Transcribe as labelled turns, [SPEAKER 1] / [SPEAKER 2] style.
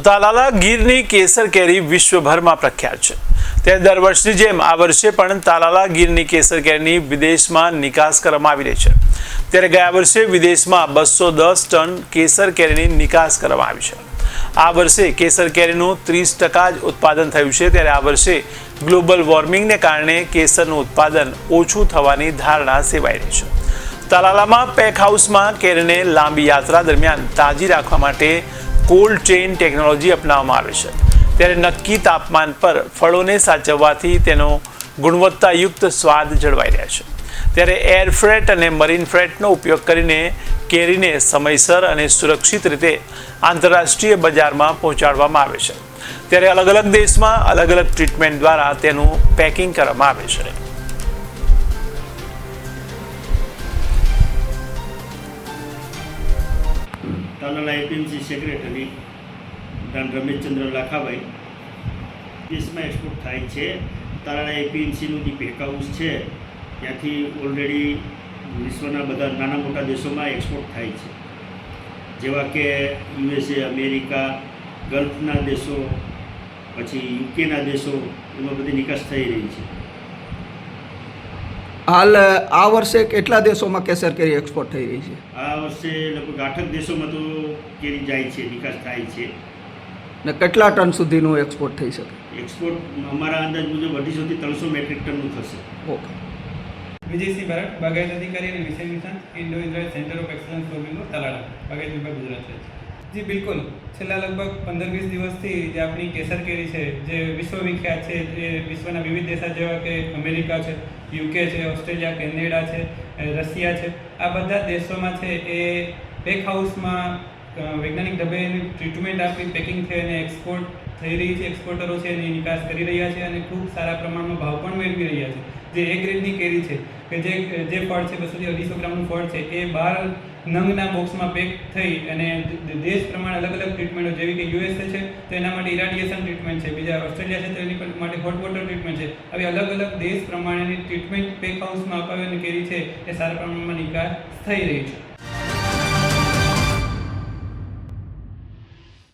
[SPEAKER 1] તો તાલાલા ગીરની કેસર કેરી વિશ્વભરમાં પ્રખ્યાત છે. ત્યારે દર વર્ષની જેમ આ વર્ષે પણ તાલાલા ગીરની કેસર કેરીની વિદેશમાં નિકાસ કરવામાં આવી રહી છે. ત્યારે ગયા વર્ષે વિદેશમાં બસો દસ ટન કેસર કેરીની નિકાસ કરવામાં આવી છે. આ વર્ષે કેસર કેરીનું ત્રીસ ટકા જ ઉત્પાદન થયું છે. ત્યારે આ વર્ષે ગ્લોબલ વોર્મિંગને કારણે કેસરનું ઉત્પાદન ઓછું થવાની ધારણા સેવાઈ રહી છે. તાલાલામાં પેક હાઉસમાં કેરીને લાંબી યાત્રા દરમિયાન તાજી રાખવા માટે કોલ્ડ ચેઇન ટેકનોલોજી અપનાવવામાં આવે છે. ત્યારે નક્કી તાપમાન પર ફળોને સાચવવાથી તેનો ગુણવત્તાયુક્ત સ્વાદ જળવાઈ રહ્યા છે. ત્યારે એર ફ્રેટ અને મરીન ફ્રેટનો ઉપયોગ કરીને કેરીને સમયસર અને સુરક્ષિત રીતે આંતરરાષ્ટ્રીય બજારમાં પહોંચાડવામાં આવે છે. ત્યારે અલગ અલગ દેશમાં અલગ અલગ ટ્રીટમેન્ટ દ્વારા તેનું પેકિંગ કરવામાં આવે છે.
[SPEAKER 2] તાલાલા એપીએમસી સેક્રેટરી ડોન રમેશચંદ્ર લાખાભાઈ. દેશમાં એક્સપોર્ટ થાય છે. તાલાલા એપીએમસીનું જે પેક હાઉસ છે, ત્યાંથી ઓલરેડી વિશ્વના બધા નાના મોટા દેશોમાં એક્સપોર્ટ થાય છે. જેવા કે યુએસએ અમેરિકા, ગલ્ફના દેશો, પછી યુકેના દેશો, એમાં બધી નિકાસ થઈ રહી છે.
[SPEAKER 3] હાલ આ વર્ષે કેટલા દેશોમાં કેસર કેરી એક્સપોર્ટ થઈ રહી છે?
[SPEAKER 2] આ વર્ષે લગભગ આઠક દેશોમાં તો કેરી જાય છે નિકાસ થાય છે.
[SPEAKER 3] ને કેટલા ટન સુધીનું એક્સપોર્ટ થઈ શકે?
[SPEAKER 2] એક્સપોર્ટ અમારા અંદાજ મુજબ અઢીસોથી ત્રણસો મેટ્રિક ટનનું થશે.
[SPEAKER 3] ઓકે.
[SPEAKER 4] વિજયસિંહ ભરત બાગાયત અધિકારી અને વિષય નિષ્ણાંત Indo Israel centre of excellence for Talada બાગાયત વિભાગ ગુજરાત છે જી, બિલકુલ. છેલ્લા લગભગ પંદર વીસ દિવસથી જે આપણી કેસર કેરી છે, જે વિશ્વ વિખ્યાત છે, જે વિશ્વના વિવિધ દેશો જેવા કે અમેરિકા છે, યુકે છે, ઓસ્ટ્રેલિયા, કેનેડા છે, રશિયા છે, આ બધા દેશોમાં છે એ પેક હાઉસમાં વૈજ્ઞાનિક ઢબે ટ્રીટમેન્ટ આપી પેકિંગ થઈ અને એક્સપોર્ટ થઈ રહી છે એક્સપોર્ટરો છે એની નિકાસ કરી રહ્યા છે અને ખૂબ સારા પ્રમાણમાં ભાવ પણ મેળવી રહ્યા છે. જે એ ગ્રેડની કેરી છે, કે જે જે ફળ છે બસોથી અઢીસો ગ્રામનું ફળ છે, એ બહાર નંગના બોક્સમાં પેક થઈ અને દેશ પ્રમાણે અલગ અલગ ટ્રીટમેન્ટો જેવી કે યુએસએ છે, તો એના માટે ઇરાડિયેશન ટ્રીટમેન્ટ છે, બીજા ઓસ્ટ્રેલિયા છે, તો એની માટે હોટ વોટર ટ્રીટમેન્ટ છે. આવી અલગ અલગ દેશ પ્રમાણેની ટ્રીટમેન્ટ પેક હાઉસમાં અપાવેલી કેરી છે, એ સારા પ્રમાણમાં નિકાસ થઈ રહી છે.